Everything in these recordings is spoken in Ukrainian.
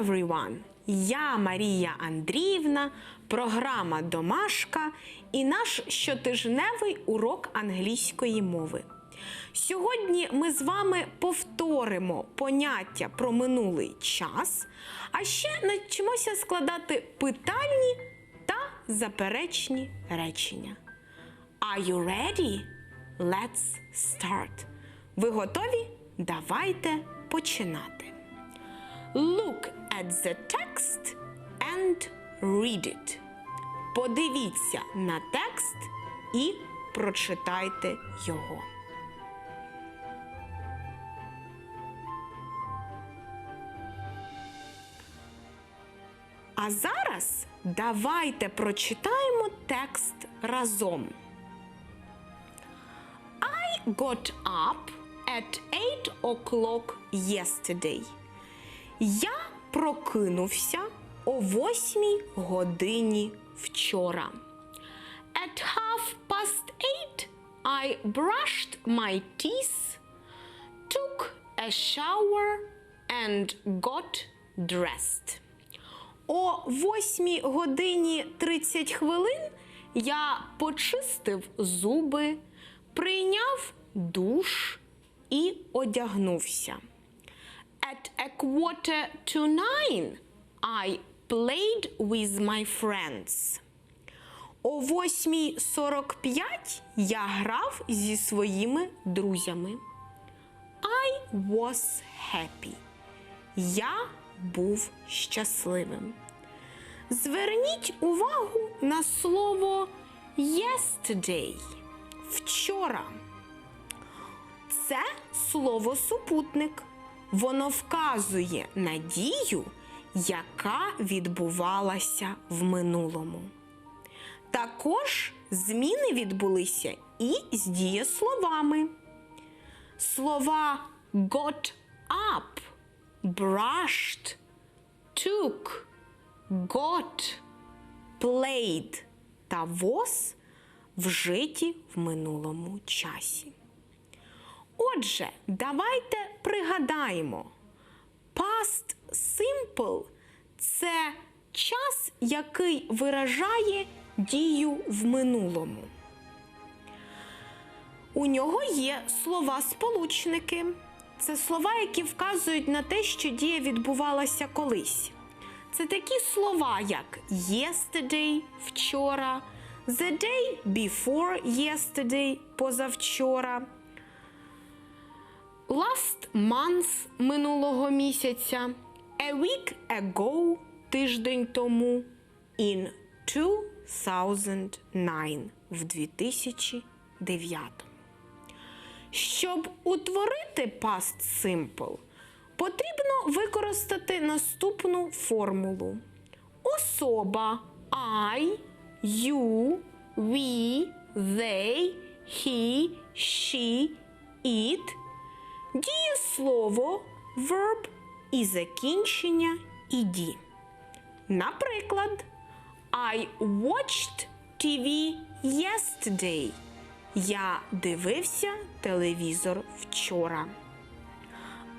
Everyone! Я Марія Андріївна, програма Домашка і наш щотижневий урок англійської мови. Сьогодні ми з вами повторимо поняття про минулий час, а ще навчимося складати питальні та заперечні речення. Are you ready? Let's start. Ви готові? Давайте починати. Look at the text and read it. Подивіться на текст і прочитайте його. А зараз давайте прочитаємо текст разом. I got up at 8 o'clock yesterday. Я прокинувся о восьмій годині вчора. At half past eight I brushed my teeth, took a shower and got dressed. О восьмій годині 30 хвилин я почистив зуби, прийняв душ і одягнувся. At a quarter to nine I played with my friends. О 8.45 я грав зі своїми друзями. I was happy. Я був щасливим. Зверніть увагу на слово yesterday вчора. Це слово супутник. Воно вказує на дію, яка відбувалася в минулому. Також зміни відбулися і з дієсловами. Слова got up, brushed, took, got, played та was вжиті в минулому часі. Отже, давайте пригадаємо. Past simple це час, який виражає дію в минулому. У нього є слова-сполучники. Це слова, які вказують на те, що дія відбувалася колись. Це такі слова, як yesterday вчора, the day before yesterday позавчора, last month минулого місяця, a week ago тиждень тому, in 2009 в 2009. Щоб утворити past simple, потрібно використати наступну формулу. Особа I, you, we, they, he, she, it, дієслово verb і закінчення «ed». Наприклад, I watched TV yesterday. Я дивився телевізор вчора.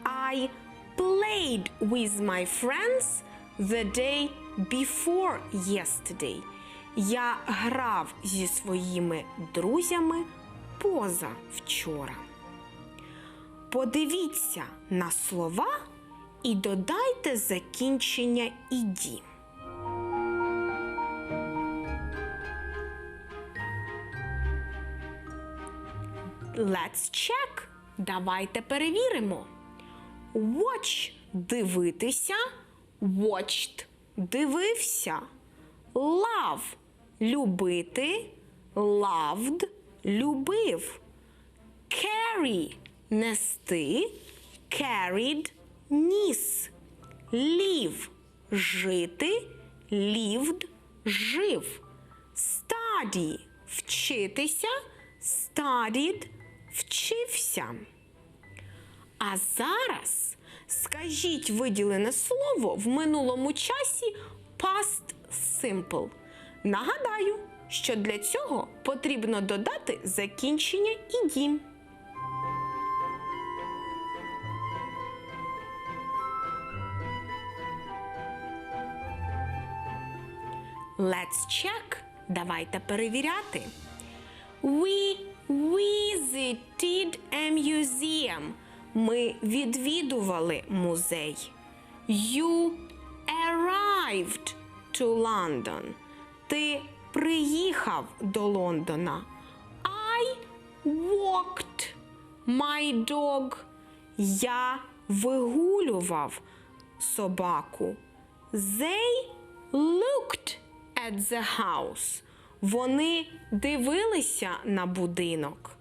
I played with my friends the day before yesterday. Я грав зі своїми друзями поза вчора. Подивіться на слова і додайте закінчення «іді». Let's check. Давайте перевіримо. Watch дивитися. Watched дивився. Love любити. Loved любив. Carry нести. Carried ніс. Live жити. Lived жив. Study вчитися. Studied вчився. А зараз скажіть виділене слово в минулому часі past simple. Нагадаю, що для цього потрібно додати закінчення «іді». Let's check. Давайте перевіряти. We visited a museum. Ми відвідували музей. You arrived to London. Ти приїхав до Лондона. I walked my dog. Я вигулював собаку. They looked at the house. Вони дивилися на будинок.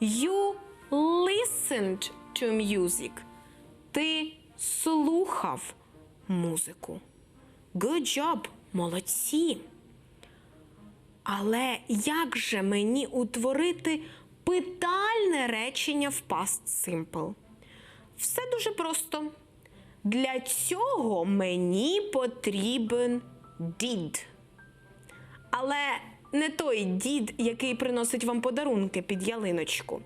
You listened to music. Ти слухав музику. Good job, молодці. Але як же мені утворити питальне речення в past simple? Все дуже просто. Для цього мені потрібен did. Але не той дід, який приносить вам подарунки під ялиночку,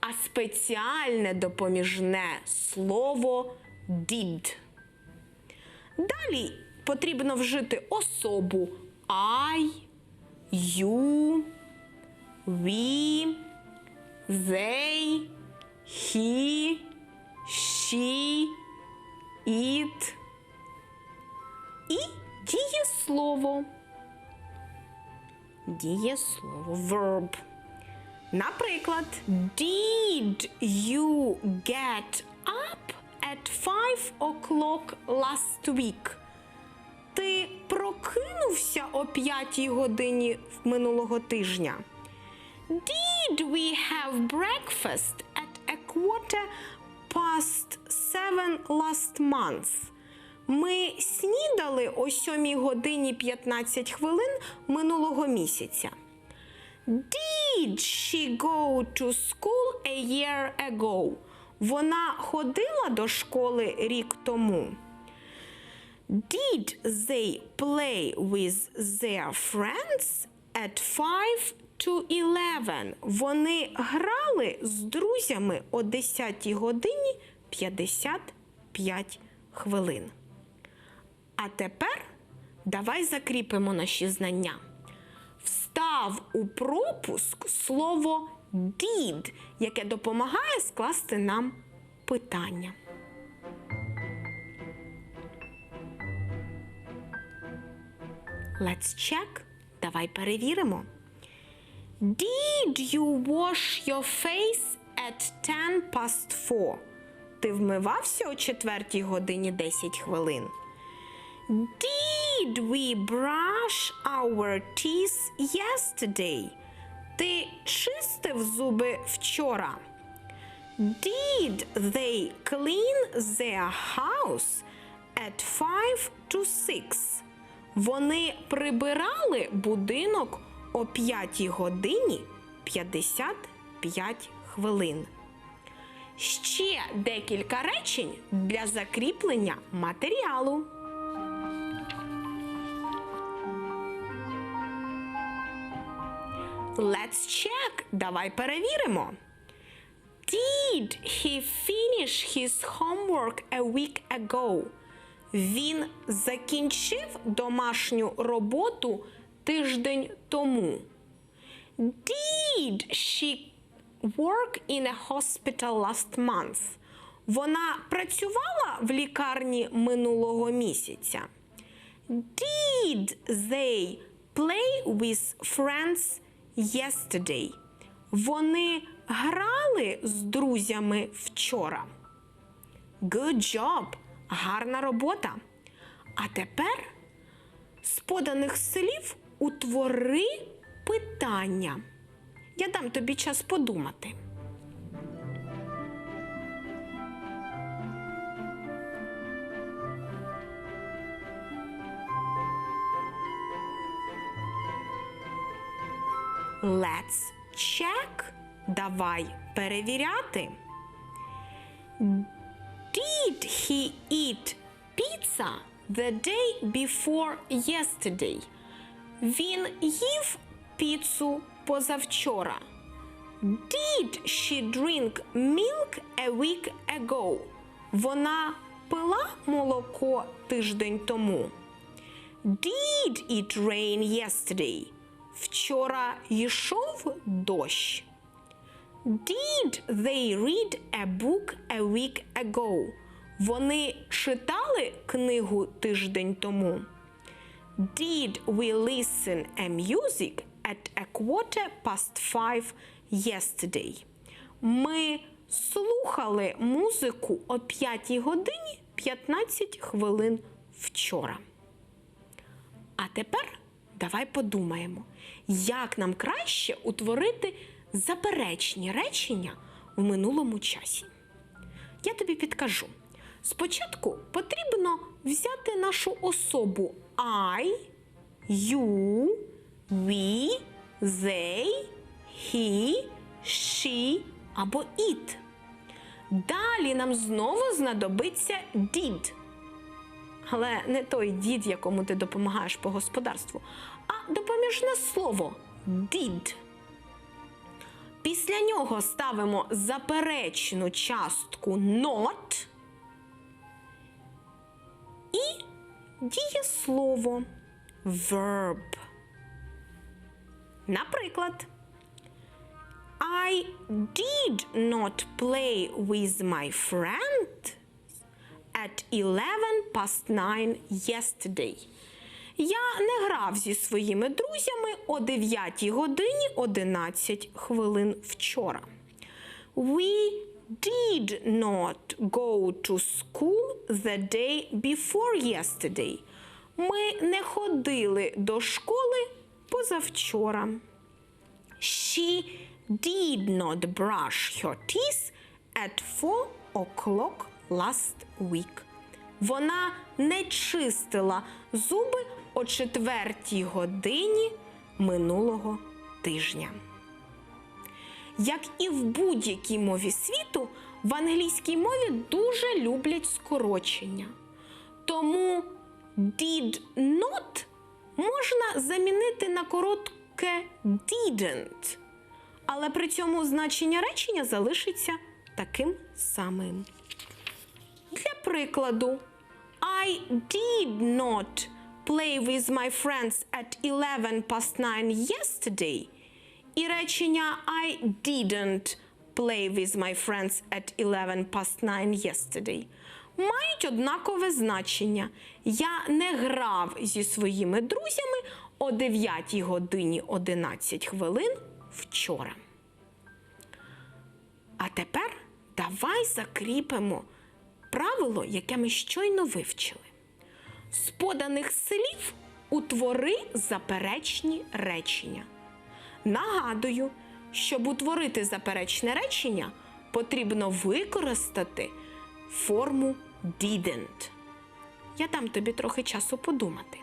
а спеціальне допоміжне слово did. Далі потрібно вжити особу I, you, we, they, he, she, it і дієслово. Дієслово verb. Наприклад, Did you get up at 5 o'clock last week? Ти прокинувся о 5 годині минулого тижня? Did we have breakfast at a quarter past seven last month? Ми снідали о 7 годині 15 хвилин минулого місяця. Did she go to school a year ago? Вона ходила до школи рік тому. Did they play with their friends at 5 to 11? Вони грали з друзями о 10 годині 55 хвилин. А тепер давай закріпимо наші знання. Встав у пропуск слово did, яке допомагає скласти нам питання. Let's check. Давай перевіримо. Did you wash your face at 10 past 4? Ти вмивався о 4 годині 10 хвилин. Did we brush our teeth yesterday? Ти чистив зуби вчора? Did they clean their house at 5 to 6? Вони прибирали будинок о 5 годині 55 хвилин. Ще декілька речень для закріплення матеріалу. Let's check. Давай перевіримо. Did he finish his homework a week ago? Він закінчив домашню роботу тиждень тому. Did she work in a hospital last month? Вона працювала в лікарні минулого місяця. Did they play with friends yesterday? Вони грали з друзями вчора. Good job! Гарна робота. А тепер з поданих слів утвори питання. Я дам тобі час подумати. Let's check. Давай перевіряти. Did he eat pizza the day before yesterday? Він їв піцу позавчора. Did she drink milk a week ago? Вона пила молоко тиждень тому. Did it rain yesterday? Вчора йшов дощ. Did they read a book a week ago? Вони читали книгу тиждень тому. Did we listen a music at a quarter past five yesterday? Ми слухали музику о 5 годині 15 хвилин вчора. А тепер давай подумаємо, як нам краще утворити заперечні речення в минулому часі. Я тобі підкажу. Спочатку потрібно взяти нашу особу I, you, we, they, he, she або it. Далі нам знову знадобиться did. Але не той дід, якому ти допомагаєш по господарству, а допоміжне слово did. Після нього ставимо заперечну частку not і дієслово verb. Наприклад, I did not play with my friend at 11 past 9 yesterday. Я не грав зі своїми друзями о 9 годині 11 хвилин вчора. We did not go to school the day before yesterday. Ми не ходили до школи позавчора. She did not brush her teeth at 4 o'clock last week. Вона не чистила зуби о четвертій годині минулого тижня. Як і в будь-якій мові світу, в англійській мові дуже люблять скорочення. Тому did not можна замінити на коротке didn't, але при цьому значення речення залишиться таким самим. Для прикладу, I did not play with my friends at 11 past 9 yesterday. І речення I didn't play with my friends at 11 past 9 yesterday мають однакове значення. Я не грав зі своїми друзями о 9 годині 11 хвилин вчора. А тепер давай закріпимо правило, яке ми щойно вивчили. З поданих слів утвори заперечні речення. Нагадую, щоб утворити заперечне речення, потрібно використати форму didn't. Я дам тобі трохи часу подумати.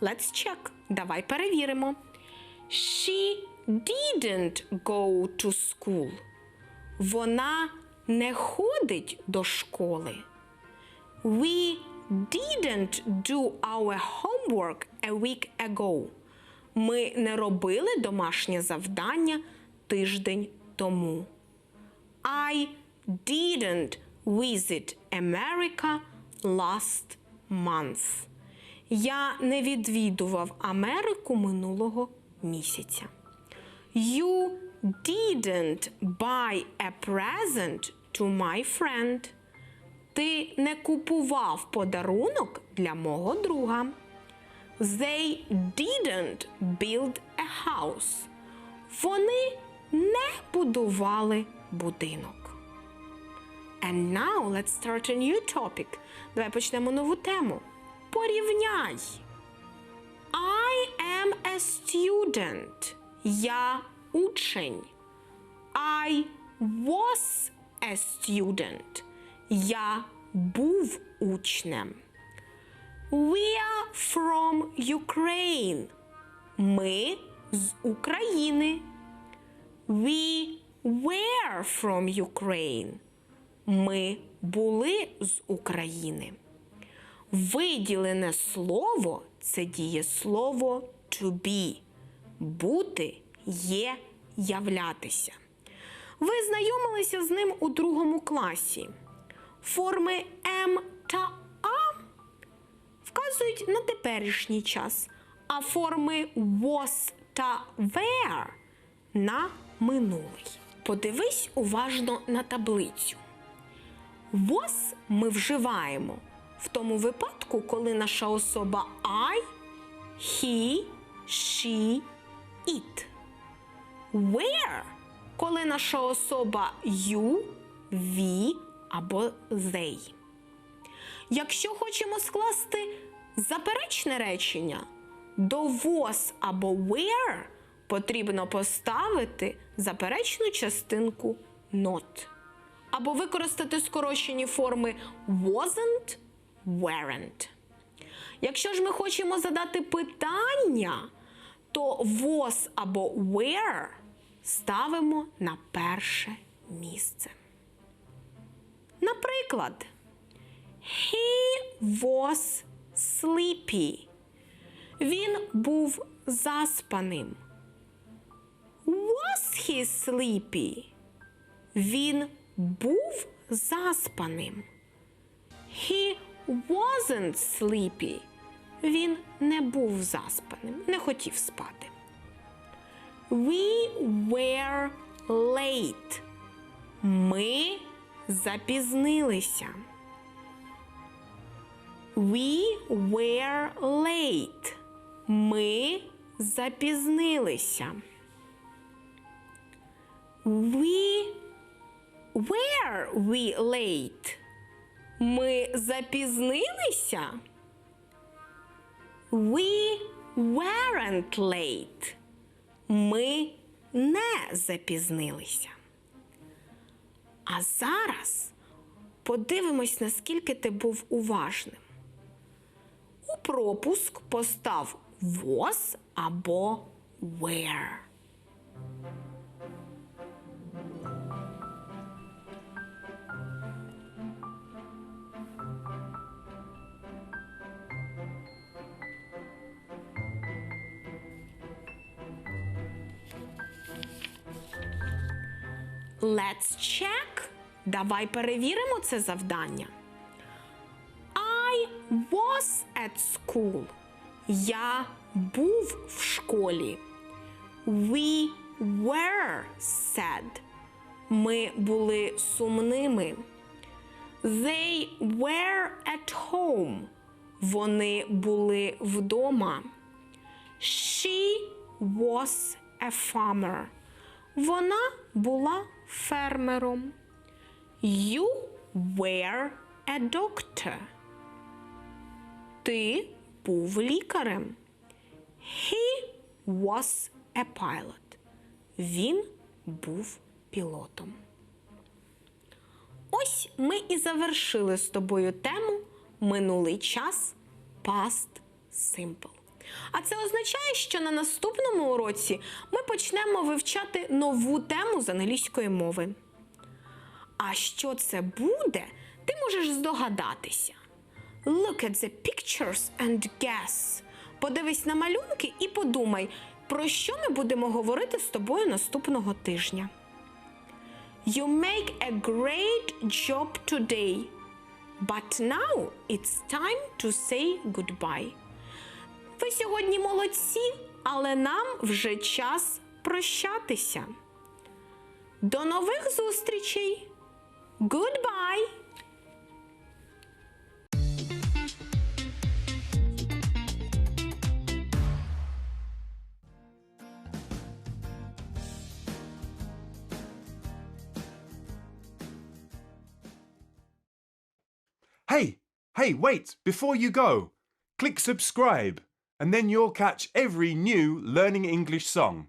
Let's check. Давай перевіримо. She didn't go to school. Вона не ходить до школи. We didn't do our homework a week ago. Ми не робили домашнє завдання тиждень тому. I didn't visit America last month. Я не відвідував Америку минулого місяця. You didn't buy a present to my friend. Ти не купував подарунок для мого друга. They didn't build a house. Вони не будували будинок. And now let's start a new topic. Давай почнемо нову тему. Порівняй. Am a student. Я учень. I was a student. Я був учнем. We are from Ukraine. Ми з України. We were from Ukraine. Ми були з України. Виділене слово це дієслово to be. Бути є являтися. Ви знайомилися з ним у другому класі. Форми М та А вказують на теперішній час, а форми was та were на минулий. Подивись уважно на таблицю. Was ми вживаємо в тому випадку, коли наша особа I, he, she, it. Where, коли наша особа you, we або they. Якщо хочемо скласти заперечне речення, до was або where потрібно поставити заперечну частинку not. Або використати скорочені форми wasn't, weren't. Якщо ж ми хочемо задати питання, то was або where ставимо на перше місце. Наприклад, He was sleepy. Він був заспаним. Was he sleepy? Він був заспаним. He wasn't sleepy. Він не був заспаним, не хотів спати. We were late. Ми запізнилися. We were late. Ми запізнилися. We were we late? Ми запізнилися? We weren't late. Ми не запізнилися. А зараз подивимось, наскільки ти був уважним. У пропуск постав was або were. Let's check. Давай перевіримо це завдання. I was at school. Я був в школі. We were sad. Ми були сумними. They were at home. Вони були вдома. She was a farmer. Вона була фермером. You were a doctor. Ти був лікарем. He was a pilot. Він був пілотом. Ось ми і завершили з тобою тему минулий час past simple. А це означає, що на наступному уроці ми почнемо вивчати нову тему з англійської мови. А що це буде, ти можеш здогадатися. Look at the pictures and guess. Подивись на малюнки і подумай, про що ми будемо говорити з тобою наступного тижня. You make a great job today. But now it's time to say goodbye. Ви сьогодні молодці, але нам вже час прощатися. До нових зустрічей! Goodbye! Hey, hey, wait, before you go, click subscribe and then you'll catch every new Learning English song.